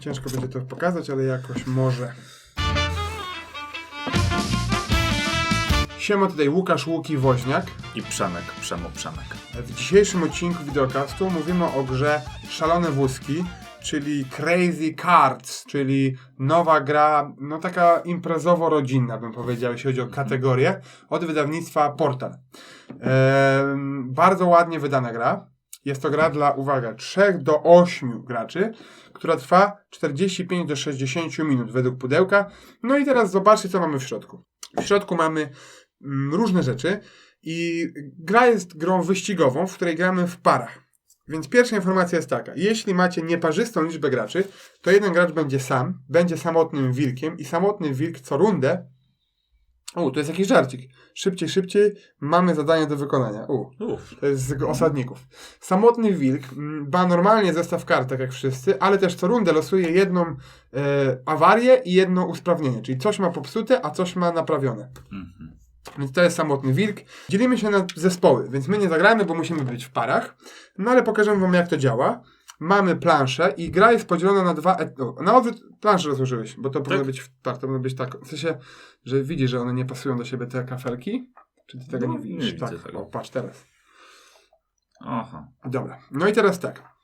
Ciężko będzie to pokazać, ale jakoś może. Siema, tutaj Łukasz Łuki Woźniak. I Przemek, Przemo, Przemek. W dzisiejszym odcinku wideocastu mówimy o grze Szalone Wózki, czyli Crazy Cards, czyli nowa gra, no taka imprezowo-rodzinna bym powiedział, jeśli chodzi o kategorię, od wydawnictwa Portal. Ehm, bardzo ładnie wydana gra. Jest to gra dla, uwaga, 3 do 8 graczy, która trwa 45 do 60 minut według pudełka. No i teraz zobaczcie, co mamy w środku. W środku mamy mm, różne rzeczy i gra jest grą wyścigową, w której gramy w parach. Więc pierwsza informacja jest taka. Jeśli macie nieparzystą liczbę graczy, to jeden gracz będzie sam, będzie samotnym wilkiem i samotny wilk co rundę u, to jest jakiś żarcik. Szybciej, szybciej, mamy zadanie do wykonania. U, Uff. to jest z osadników. Samotny wilk mm, ma normalnie zestaw kart, tak jak wszyscy, ale też co rundę losuje jedną e, awarię i jedno usprawnienie. Czyli coś ma popsute, a coś ma naprawione. Mhm. Więc to jest samotny wilk. Dzielimy się na zespoły, więc my nie zagramy, bo musimy być w parach. No ale pokażę wam, jak to działa. Mamy planszę i gra jest podzielona na dwa... Na odwrót planszę rozłożyłeś, bo to powinno być... Tak, to powinno być tak. W sensie, że widzisz, że one nie pasują do siebie, te kafelki? Czy ty tego No, nie nie widzisz? widzę tak. tego. O, patrz teraz. Aha. Dobra, no i teraz tak.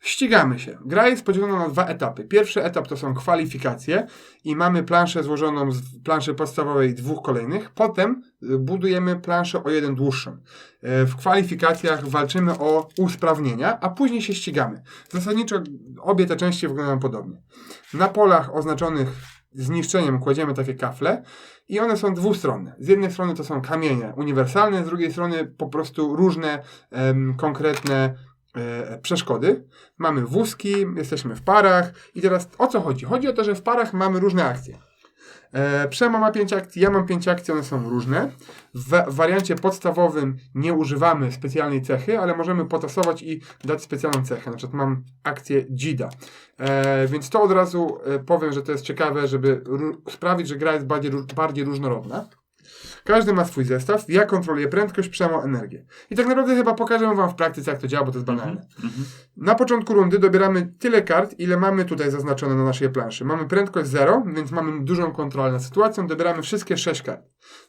Ścigamy się. Gra jest podzielona na dwa etapy. Pierwszy etap to są kwalifikacje i mamy planszę złożoną z planszy podstawowej dwóch kolejnych. Potem y, budujemy planszę o jeden dłuższą. E, W kwalifikacjach walczymy o usprawnienia, a później się ścigamy. Zasadniczo obie te części wyglądają podobnie. Na polach oznaczonych zniszczeniem kładziemy takie kafle i one są dwustronne. Z jednej strony to są kamienie uniwersalne, z drugiej strony po prostu różne em, konkretne przeszkody. Mamy wózki, jesteśmy w parach i teraz o co chodzi? Chodzi o to, że w parach mamy różne akcje. E, Przemo ma 5 akcji, ja mam 5 akcji, one są różne. W wa- wariancie podstawowym nie używamy specjalnej cechy, ale możemy potasować i dać specjalną cechę. Na przykład mam akcję Dzida. E, więc to od razu e, powiem, że to jest ciekawe, żeby sprawić, że gra jest bardziej, bardziej różnorodna. Każdy ma swój zestaw. Ja kontroluję prędkość, Przemo energię. I tak naprawdę chyba pokażę wam w praktyce, jak to działa, bo to jest banalne. Mhm. Na początku rundy dobieramy tyle kart, ile mamy tutaj zaznaczone na naszej planszy. Mamy prędkość 0, więc mamy dużą kontrolę nad sytuacją. Dobieramy wszystkie 6 kart.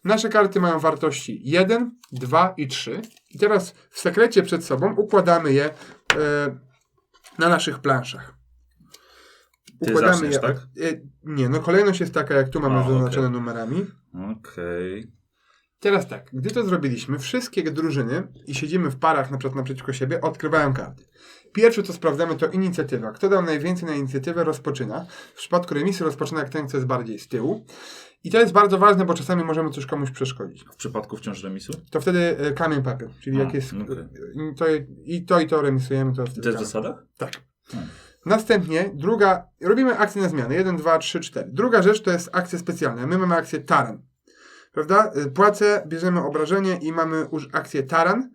Nasze karty mają wartości 1, 2 i 3. I teraz w sekrecie przed sobą układamy je e, na naszych planszach. Ty zaczniesz, tak? od- e, nie, no kolejność jest taka, jak tu mamy A, zaznaczone okej. numerami. Okej. Teraz tak, gdy to zrobiliśmy, wszystkie drużyny i siedzimy w parach na przykład naprzeciwko siebie, odkrywają karty. Pierwsze co sprawdzamy to inicjatywa. Kto dał najwięcej na inicjatywę rozpoczyna. W przypadku remisu rozpoczyna jak ten, kto jest bardziej z tyłu. I to jest bardzo ważne, bo czasami możemy coś komuś przeszkodzić. W przypadku wciąż remisu? To wtedy e, kamień papier, czyli A, jak jest okej. e, to, i to i to remisujemy, to wtedy To jest zasadach? Tak. Hmm. Następnie druga, robimy akcję na zmianę. 1, 2, 3, 4. Druga rzecz to jest akcja specjalna. My mamy akcję taran. Prawda? Y, Płacę, bierzemy obrażenie i mamy uż- akcję taran.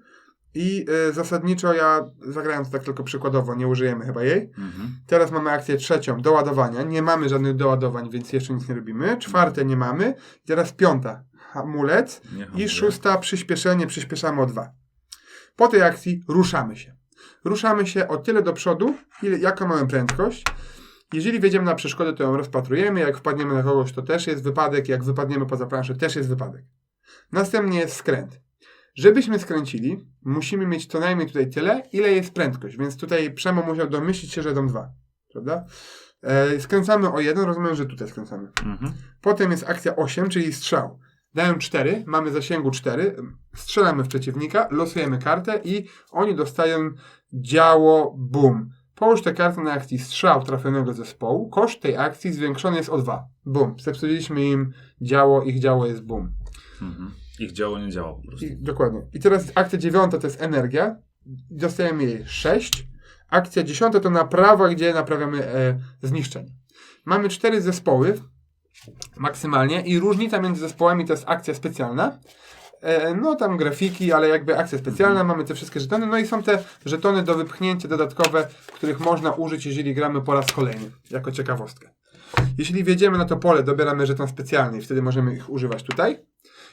I y, zasadniczo ja zagrałem to tak tylko przykładowo, nie użyjemy chyba jej. Mhm. Teraz mamy akcję trzecią, doładowania. Nie mamy żadnych doładowań, więc jeszcze nic nie robimy. Czwarte nie mamy. I teraz piąta, hamulec. I szósta, przyspieszenie, przyspieszamy o dwa. Po tej akcji ruszamy się. Ruszamy się o tyle do przodu, ile, jaką mamy prędkość. Jeżeli wjedziemy na przeszkodę, to ją rozpatrujemy. Jak wpadniemy na kogoś, to też jest wypadek. Jak wypadniemy poza planszę, też jest wypadek. Następnie jest skręt. Żebyśmy skręcili, musimy mieć co najmniej tutaj tyle, ile jest prędkość. Więc tutaj Przemo musiał domyślić się, że dam dwa. Prawda? E, skręcamy o jeden, rozumiem, że tutaj skręcamy. Mhm. Potem jest akcja 8, czyli strzał. Dają 4, mamy zasięgu 4, strzelamy w przeciwnika, losujemy kartę i oni dostają działo boom. Połóż tę kartę na akcji strzał trafionego zespołu. Koszt tej akcji zwiększony jest o 2. Boom. Zepsuliśmy im działo, ich działo jest boom. Mhm. Ich działo nie działa po prostu. I, dokładnie. I teraz akcja 9 to jest energia. Dostajemy jej 6. Akcja 10 to naprawa, gdzie naprawiamy e, zniszczenie. Mamy cztery zespoły maksymalnie i różnica między zespołami to jest akcja specjalna. E, no tam grafiki, ale jakby akcja specjalna, mamy te wszystkie żetony, no i są te żetony do wypchnięcia dodatkowe, których można użyć, jeżeli gramy po raz kolejny, jako ciekawostkę. Jeśli wjedziemy na to pole, dobieramy żeton specjalny i wtedy możemy ich używać tutaj.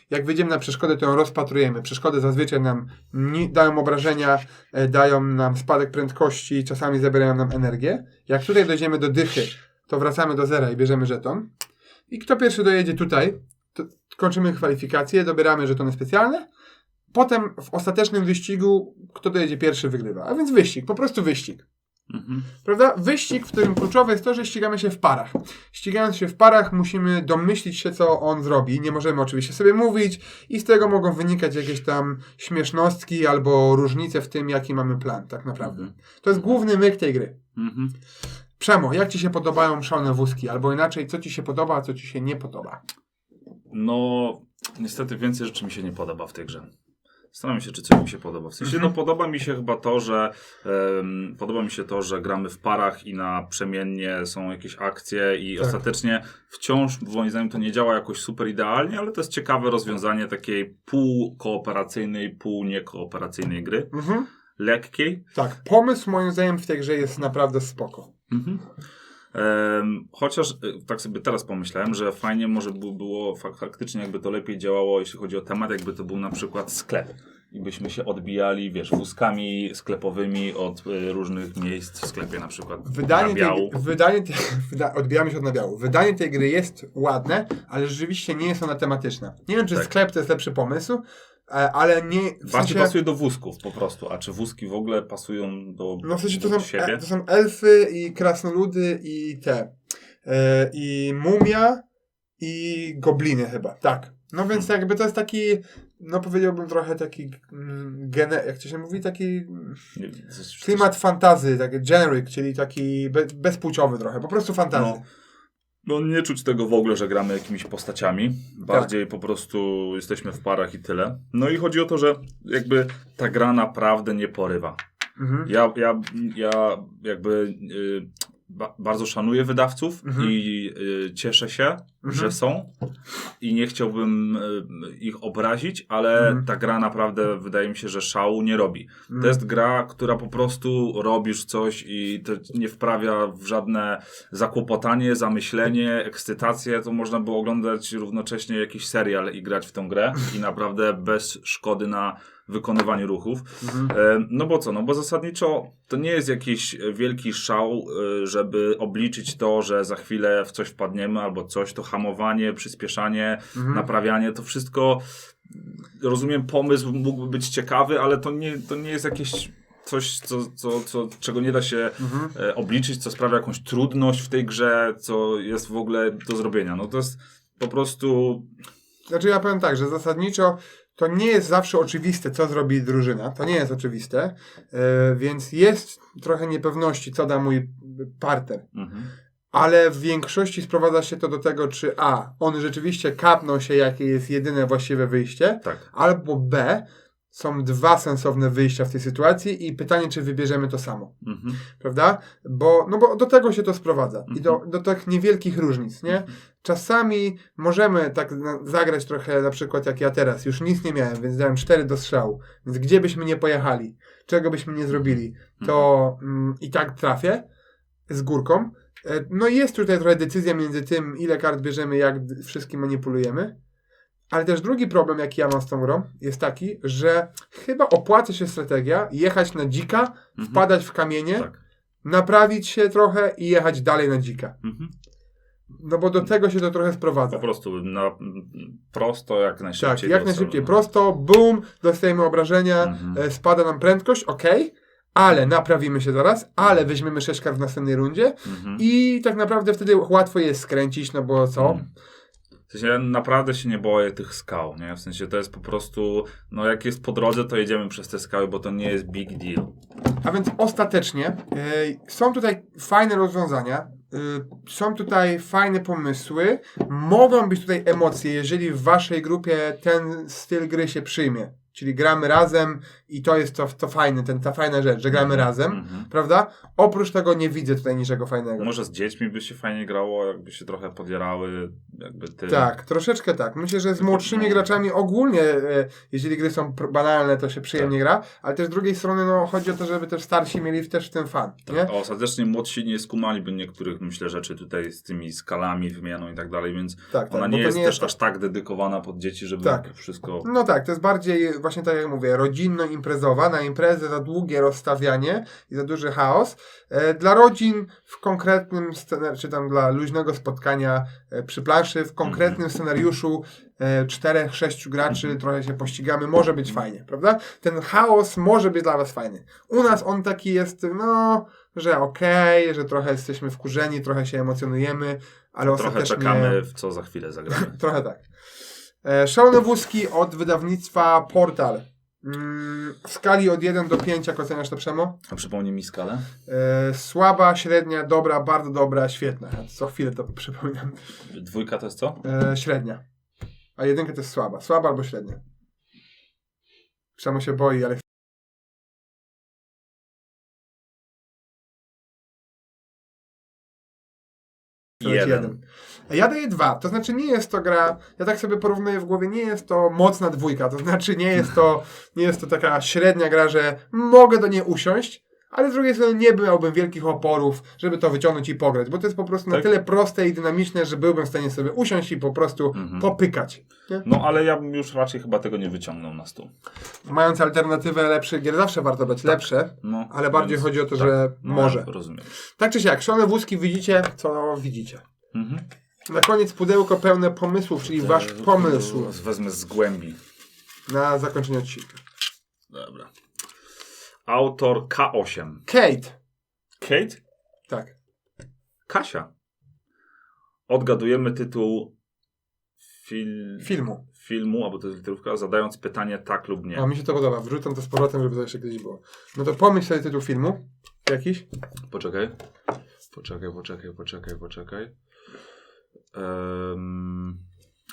Jak wyjdziemy na przeszkodę, to ją rozpatrujemy. Przeszkody zazwyczaj nam dają obrażenia, e, dają nam spadek prędkości, czasami zabierają nam energię. Jak tutaj dojdziemy do dychy, to wracamy do zera i bierzemy żeton. I kto pierwszy dojedzie tutaj, kończymy kwalifikacje, dobieramy żetony specjalne. Potem w ostatecznym wyścigu, kto dojedzie pierwszy, wygrywa. A więc wyścig, po prostu wyścig. Mhm. Prawda? Wyścig, w którym kluczowe jest to, że ścigamy się w parach. Ścigając się w parach, musimy domyślić się, co on zrobi. Nie możemy oczywiście sobie mówić, i z tego mogą wynikać jakieś tam śmiesznostki albo różnice w tym, jaki mamy plan, tak naprawdę. Mhm. To jest główny myk tej gry. Mhm. Przemo, jak ci się podobają szalone wózki? Albo inaczej, co ci się podoba, a co ci się nie podoba? No, niestety więcej rzeczy mi się nie podoba w tej grze. Zastanawiam się, czy coś mi się podoba. W sensie, Mhm. no podoba mi się chyba to, że em, podoba mi się to, że gramy w parach i na przemiennie są jakieś akcje i Tak. ostatecznie wciąż, moim zdaniem, to nie działa jakoś super idealnie, ale to jest ciekawe rozwiązanie takiej półkooperacyjnej, pół niekooperacyjnej gry. Mhm. Lekkiej. Tak, pomysł moim zdaniem w tej grze jest naprawdę spoko. Mhm. Chociaż y, tak sobie teraz pomyślałem, że fajnie może by było fak faktycznie jakby to lepiej działało, jeśli chodzi o temat, jakby to był na przykład sklep. I byśmy się odbijali, wiesz, wózkami sklepowymi od y, różnych miejsc w sklepie na przykład. Wydanie tej, wydanie tej, wyda, odbijamy się od nabiału. Wydanie tej gry jest ładne, ale rzeczywiście nie jest ona tematyczna. Nie wiem, czy Tak. sklep to jest lepszy pomysł, e, ale nie. W Bardziej sensie, pasuje do wózków po prostu, a czy wózki w ogóle pasują do, no w sensie to są, siebie? e, to są elfy i krasnoludy i te. E, I mumia i gobliny chyba. Tak. No więc Hmm. jakby to jest taki, no powiedziałbym trochę taki mm, gene, jak to się mówi, taki Nie, klimat fantazy, taki generic, czyli taki be, bezpłciowy trochę, po prostu fantazy. No. No nie czuć tego w ogóle, że gramy jakimiś postaciami. Tak. Bardziej po prostu jesteśmy w parach i tyle. No i chodzi o to, że jakby ta gra naprawdę nie porywa. Mhm. Ja, ja, ja jakby y, ba, bardzo szanuję wydawców Mhm. i y, cieszę się, że są i nie chciałbym y, ich obrazić, ale Mhm. ta gra naprawdę wydaje mi się, że szału nie robi. Mhm. To jest gra, która po prostu robisz coś i to nie wprawia w żadne zakłopotanie, zamyślenie, ekscytację. To można było oglądać równocześnie jakiś serial i grać w tą grę i naprawdę bez szkody na wykonywaniu ruchów. Mhm. E, No bo co, no bo zasadniczo to nie jest jakiś wielki szał, e, żeby obliczyć to, że za chwilę w coś wpadniemy albo coś, to hamowanie, przyspieszanie, Mhm. naprawianie, to wszystko, rozumiem, pomysł mógłby być ciekawy, ale to nie, to nie jest jakieś coś, co, co, co, czego nie da się Mhm. e, obliczyć, co sprawia jakąś trudność w tej grze, co jest w ogóle do zrobienia. No to jest po prostu... Znaczy ja powiem tak, że zasadniczo to nie jest zawsze oczywiste, co zrobi drużyna. To nie jest oczywiste, e, więc jest trochę niepewności, co da mój partner. Mhm. Ale w większości sprowadza się to do tego, czy A, on rzeczywiście kapnął się, jakie jest jedyne właściwe wyjście, Tak. albo B, są dwa sensowne wyjścia w tej sytuacji i pytanie, czy wybierzemy to samo. Mhm. prawda? Bo, no bo do tego się to sprowadza i do, Mhm. do tych niewielkich różnic, nie? Czasami możemy tak zagrać trochę, na przykład jak ja teraz, już nic nie miałem, więc dałem cztery do strzału, więc gdzie byśmy nie pojechali, czego byśmy nie zrobili, to mm, i tak trafię z górką. E, No jest tutaj trochę decyzja między tym, ile kart bierzemy, jak wszystkim manipulujemy. Ale też drugi problem, jaki ja mam z tą grą, jest taki, że chyba opłaca się strategia jechać na dzika, Mhm. wpadać w kamienie, Tak. naprawić się trochę i jechać dalej na dzika. Mhm. No bo do tego się to trochę sprowadza. Po prostu na, prosto, jak Tak, najszybciej. jak do najszybciej. Prosto, boom, dostajemy obrażenia, Mhm. e, spada nam prędkość, ok, ale naprawimy się zaraz, ale weźmiemy 6 kart w następnej rundzie Mhm. i tak naprawdę wtedy łatwo jest skręcić, no bo co? Mhm. W sensie ja naprawdę się nie boję tych skał, nie? W sensie to jest po prostu, no jak jest po drodze, to jedziemy przez te skały, bo to nie jest big deal. A więc ostatecznie e, są tutaj fajne rozwiązania, e, są tutaj fajne pomysły, mogą być tutaj emocje, jeżeli w waszej grupie ten styl gry się przyjmie. Czyli gramy razem i to jest to, to fajne, ten, ta fajna rzecz, że gramy razem, Mhm. prawda? Oprócz tego nie widzę tutaj niczego fajnego. Może z dziećmi by się fajnie grało, jakby się trochę podjerały, jakby ty. Tak, troszeczkę tak. Myślę, że z młodszymi graczami ogólnie, e, jeżeli gry są banalne, to się przyjemnie Tak. gra, ale też z drugiej strony no, chodzi o to, żeby też starsi mieli też w tym fan, nie? A ostatecznie młodsi nie skumaliby niektórych, myślę, rzeczy tutaj z tymi skalami, wymianą i tak dalej, więc Tak, tak, ona nie jest nie też jest aż tak dedykowana pod dzieci, żeby Tak. wszystko... No tak, to jest bardziej właśnie tak jak mówię, rodzinno-imprezowa. Na imprezę za długie rozstawianie i za duży chaos. E, Dla rodzin w konkretnym, czy tam dla luźnego spotkania e, przy planszy, w konkretnym scenariuszu e, czterech, sześciu graczy, trochę się pościgamy, może być fajnie, prawda? Ten chaos może być dla was fajny. U nas on taki jest, no, że okej, że trochę jesteśmy wkurzeni, trochę się emocjonujemy, ale Trochę ostatecznie... czekamy, w co za chwilę zagramy. Trochę tak. Szalone wózki od wydawnictwa Portal. Mm, w skali od 1 do 5, jak oceniasz to przemo? A przypomnij mi skalę? E, słaba, średnia, dobra, bardzo dobra, świetna. Co chwilę to przypominam. Dwójka to jest co? E, średnia. A jedynka to jest słaba. Słaba albo średnia. Przemo się boi, ale Jeden. Ja daję dwa, to znaczy nie jest to gra, ja tak sobie porównuję w głowie, nie jest to mocna dwójka, to znaczy nie jest to, nie jest to taka średnia gra, że mogę do niej usiąść, ale z drugiej strony nie miałbym wielkich oporów, żeby to wyciągnąć i pograć, bo to jest po prostu na Tak. tyle proste i dynamiczne, że byłbym w stanie sobie usiąść i po prostu Mhm. popykać. Nie? No ale ja bym już raczej chyba tego nie wyciągnął na stół. Mając alternatywę lepszych gier, zawsze warto brać lepsze, No, ale bardziej więc- chodzi o to, tak, że no, może. Rozumiem. Tak czy siak, szalone wózki widzicie, co widzicie. Mhm. Na koniec pudełko pełne pomysłów, czyli wasz pomysł Wezmę z głębi. na zakończenie odcinka. Dobra. Autor K8. Kate. Kate? Tak. Kasia. Odgadujemy tytuł fil... Filmu. filmu, albo to jest literówka, zadając pytanie tak lub nie. O, mi się to podoba. Wrzucam to z powrotem, żeby to jeszcze kiedyś było. No to pomyśl sobie tytuł filmu. Jakiś. Poczekaj. Poczekaj, poczekaj, poczekaj, poczekaj. Um,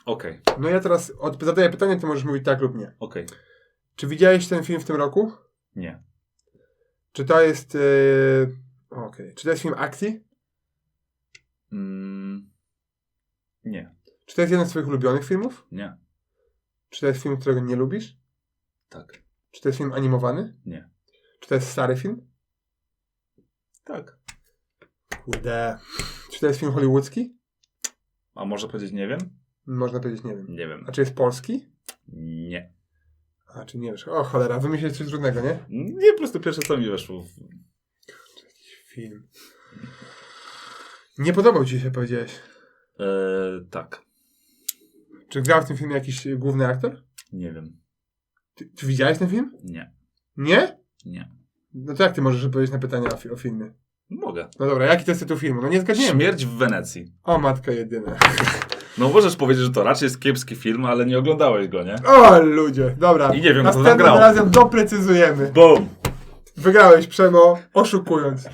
Okej, No ja teraz od, zadaję pytanie, ty możesz mówić tak lub nie. okej. Czy widziałeś ten film w tym roku? Nie. Czy to jest... Yy... Okej. Czy to jest film akcji? Mm, nie. Czy to jest jeden z twoich ulubionych filmów? Nie. Czy to jest film, którego nie lubisz? Tak. Czy to jest film animowany? Nie. Czy to jest stary film? Tak. Kurde. Czy to jest film hollywoodzki? A może powiedzieć nie wiem? Można powiedzieć, nie wiem. Nie wiem. A czy jest polski? A czy nie wiesz? O cholera, wymyślić coś trudnego, nie? Nie, po prostu pierwsze co mi weszło. w- Film. Nie podobał ci się, powiedziałeś. E, tak. Czy grał w tym filmie jakiś główny aktor? Nie wiem. Ty, czy widziałeś ten film? Nie. Nie? Nie. No to jak ty możesz odpowiedzieć na pytania o, fi- o filmie? Mogę. No dobra, jaki to jest tytuł filmu? No nie zgadniemy. Śmierć w Wenecji. O matka jedyna. No możesz powiedzieć, że to raczej jest kiepski film, ale nie oglądałeś go, nie? O ludzie, dobra. I nie wiem, kto tam Następnym grał. razem doprecyzujemy. Boom! Wygrałeś Przemo, oszukując.